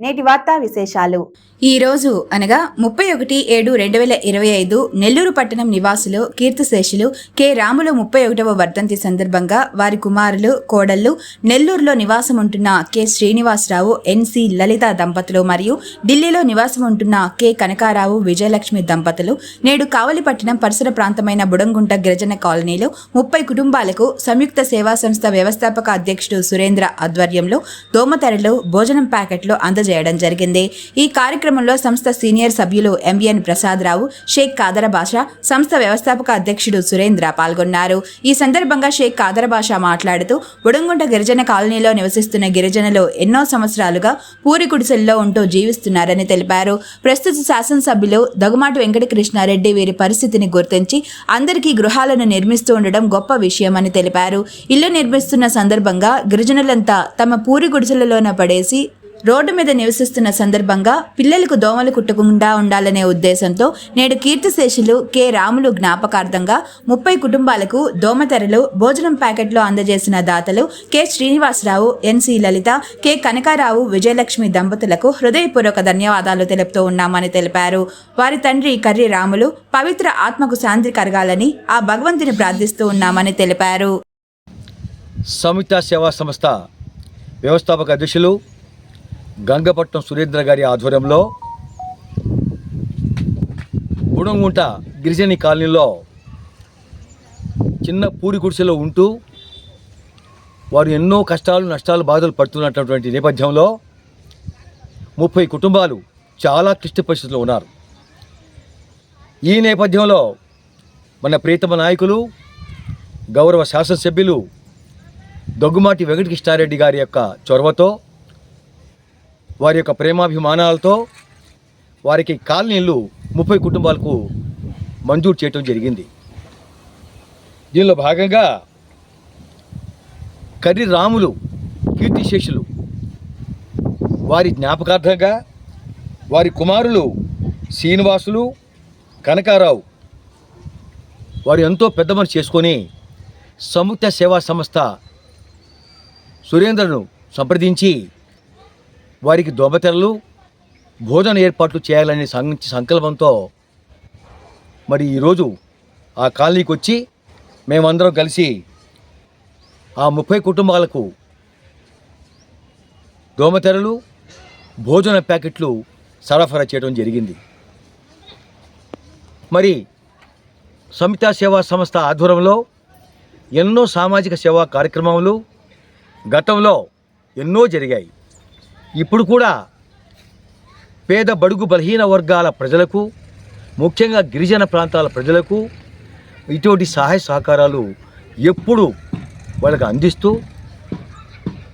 నేటి వార్తా విశేషాలు. ఈ రోజు అనగా ముప్పై ఒకటి ఏడు రెండు వేల ఇరవై ఐదు నెల్లూరు పట్టణం నివాసులు కీర్తిశేషులు కె. రాములు ముప్పై ఒకటవ వర్ధంతి సందర్భంగా వారి కుమారులు కోడళ్ళు నెల్లూరులో నివాసం ఉంటున్న కె. శ్రీనివాసరావు ఎన్సి లలిత దంపతులు మరియు ఢిల్లీలో నివాసం ఉంటున్న కె. కనకారావు విజయలక్ష్మి దంపతులు నేడు కావలిపట్టణం పరిసర ప్రాంతమైన బుడంగుంట గిరిజన కాలనీలో ముప్పై కుటుంబాలకు సంయుక్త సేవా సంస్థ వ్యవస్థాపక అధ్యక్షుడు సురేంద్ర ఆధ్వర్యంలో దోమతెరలు భోజనం ప్యాకెట్లు అందజేయడం జరిగింది. ఈ కార్యక్రమంలో సంస్థ సీనియర్ సభ్యులు ఎంవిఎన్ ప్రసాదరావు షేక్ కాదర భాష సంస్థ వ్యవస్థాపక అధ్యక్షుడు సురేంద్ర పాల్గొన్నారు. ఈ సందర్భంగా షేక్ కాదర భాష మాట్లాడుతూ బుడంగుంట గిరిజన కాలనీలో నివసిస్తున్న గిరిజనులు ఎన్నో సంవత్సరాలుగా పూరి గుడిసెల్లో ఉంటూ జీవిస్తున్నారని తెలిపారు. ప్రస్తుత శాసనసభ్యులు దగుమాటి వెంకటకృష్ణారెడ్డి వీరి పరిస్థితిని గుర్తించి అందరికీ గృహాలను నిర్మిస్తూ ఉండడం గొప్ప విషయమని తెలిపారు. ఇల్లు నిర్మిస్తున్న సందర్భంగా గిరిజనులంతా తమ పూరి గుడిసెలలోన పడేసి రోడ్డు మీద నివసిస్తున్న సందర్భంగా పిల్లలకు దోమలు కుట్టకుండా ఉండాలనే ఉద్దేశంతో నేడు కీర్తిశేషులు కె. రాములు జ్ఞాపకార్థంగా ముప్పై కుటుంబాలకు దోమతెరలు భోజనం ప్యాకెట్లు అందజేసిన దాతలు K. Srinivasarao NC Lalitha K. Kanakarao Vijayalakshmi దంపతులకు హృదయపూర్వక ధన్యవాదాలు తెలుపుతూ ఉన్నామని తెలిపారు. వారి తండ్రి కర్రి రాములు పవిత్ర ఆత్మకు శాంతి కలగాలని ఆ భగవంతుని ప్రార్థిస్తూ ఉన్నామని తెలిపారు. సంయుక్త సేవా సంస్థ వ్యవస్థాపక అధ్యక్షులు గంగపట్నం సురేంద్ర గారి ఆధ్వర్యంలో బుడంగుంట గిరిజని కాలనీలో చిన్న పూరి గుడిసెలో ఉంటూ వారు ఎన్నో కష్టాలు నష్టాలు బాధలు పడుతున్నటువంటి నేపథ్యంలో ముప్పై కుటుంబాలు చాలా క్లిష్ట పరిస్థితుల్లో ఉన్నారు. ఈ నేపథ్యంలో మన ప్రీతమ నాయకులు గౌరవ శాసనసభ్యులు దగ్గుమాటి వెంకటకృష్ణారెడ్డి గారి యొక్క చొరవతో వారి యొక్క ప్రేమాభిమానాలతో వారికి కాలనీలు ముప్పై కుటుంబాలకు మంజూరు చేయటం జరిగింది. దీనిలో భాగంగా కర్రి రాములు కీర్తిశేషులు వారి జ్ఞాపకార్థంగా వారి కుమారులు శ్రీనివాసులు కనకారావు వారు ఎంతో పెద్ద మనసు చేసుకొని సంయుక్త సేవా సంస్థ సురేంద్రను సంప్రదించి వారికి దోమతెరలు భోజన ఏర్పాట్లు చేయాలనే సంకల్పంతో మరి ఈరోజు ఆ కాలనీకి వచ్చి మేమందరం కలిసి ఆ ముప్పై కుటుంబాలకు దోమతెరలు భోజన ప్యాకెట్లు సరఫరా చేయడం జరిగింది. మరి సమితా సేవా సంస్థ ఆధ్వర్యంలో ఎన్నో సామాజిక సేవా కార్యక్రమాలు గతంలో ఎన్నో జరిగాయి. ఇప్పుడు కూడా పేద బడుగు బలహీన వర్గాల ప్రజలకు ముఖ్యంగా గిరిజన ప్రాంతాల ప్రజలకు ఇటువంటి సహాయ సహకారాలు ఎప్పుడు వాళ్ళకి అందిస్తూ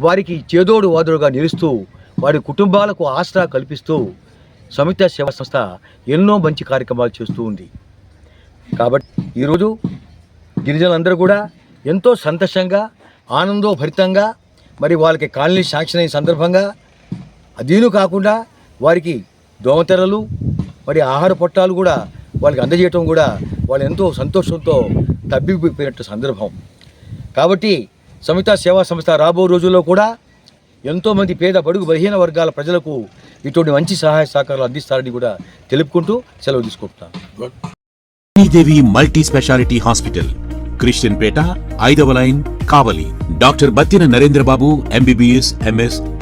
వారికి చేదోడు వాదోడుగా నిలుస్తూ వారి కుటుంబాలకు ఆసరా కల్పిస్తూ సమిత సేవా సంస్థ ఎన్నో మంచి కార్యక్రమాలు చేస్తూ ఉంది. కాబట్టి ఈరోజు గిరిజనులందరూ కూడా ఎంతో సంతోషంగా ఆనందోభరితంగా మరి వాళ్ళకి కాలనీ శాంక్షన్ అయిన సందర్భంగా అదీను కాకుండా వారికి దోమతెరలు మరి ఆహార పొట్టాలు కూడా వాళ్ళకి అందజేయటం కూడా వాళ్ళు ఎంతో సంతోషంతో తబ్బిపోయినట్టు సందర్భం. కాబట్టి సమిత సేవా సంస్థ రాబో రోజుల్లో కూడా ఎంతోమంది పేద బడుగు బలహీన వర్గాల ప్రజలకు ఇటువంటి మంచి సహాయ సహకారాలు అందిస్తారని కూడా తెలుపుకుంటూ సెలవు తీసుకుంటున్నాను. Sridevi multi specialty hospital Christian Peta ఐదవ line Kavali. Doctor Battina Narendrababu MBBS MS